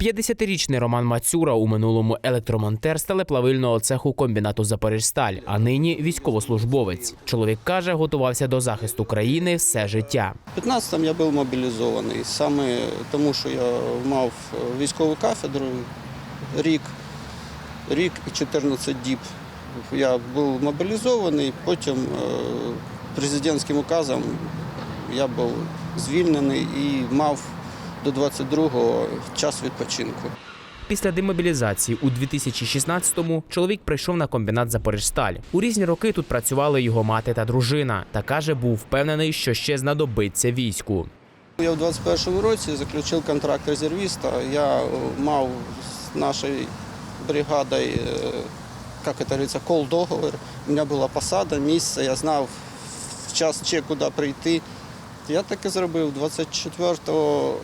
50-річний Роман Мацюра у минулому електромонтер сталеплавильного цеху комбінату Запоріжсталь, а нині військовослужбовець. Чоловік каже, готувався до захисту країни все життя. У 15-му я був мобілізований саме тому, що я мав військову кафедру рік, рік і 14 діб. Я був мобілізований, потім е, президентським указом я був звільнений і мав до 22-го час відпочинку. Після демобілізації у 2016-му чоловік прийшов на комбінат Запоріжсталь. У різні роки тут працювали його мати та дружина. Та каже, був впевнений, що ще знадобиться війську. Я в 21-му році заключив контракт резервіста. Я е, мав з нашою бригадою, е, як це говориться, кол договор. У мене була посада, місце, я знав в час ще куди прийти. Я так і зробив. 24-го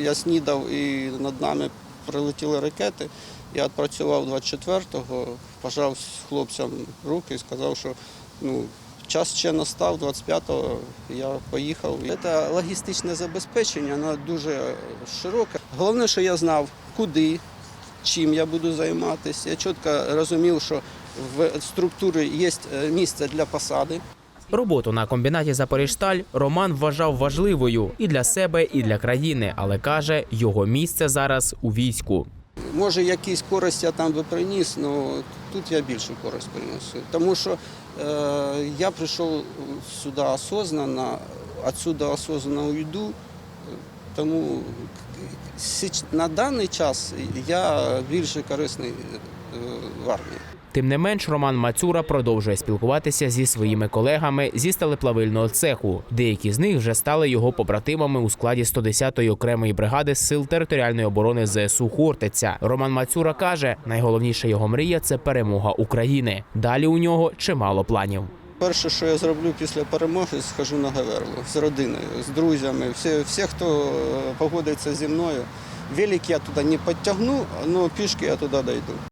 я снідав і над нами прилетіли ракети. Я відпрацював 24-го, пожав хлопцям руки і сказав, що ну, час ще настав, 25-го я поїхав. Це логістичне забезпечення, воно дуже широке. Головне, що я знав, куди, чим я буду займатися. Я чітко розумів, що в структурі є місце для посади. Роботу на комбінаті Запоріжсталь Роман вважав важливою і для себе, і для країни, але каже, його місце зараз у війську. Може, якісь користь я там би приніс, але тут я більшу користь принесу. Тому що е, я прийшов сюди осознанно, відсюди осознанно уйду. Тому січ- на даний час я більше корисний е, в армії. Тим не менш, Роман Мацюра продовжує спілкуватися зі своїми колегами зі сталеплавильного цеху. Деякі з них вже стали його побратимами у складі 110-ї окремої бригади сил територіальної оборони ЗСУ Хортиця. Роман Мацюра каже, найголовніша його мрія це перемога України. Далі у нього чимало планів. Перше, що я зроблю після перемоги, схожу на Гаверлу з родиною, з друзями. Всі, всі хто е, погодиться зі мною. Велик я туди не підтягну, але пішки я туди дійду.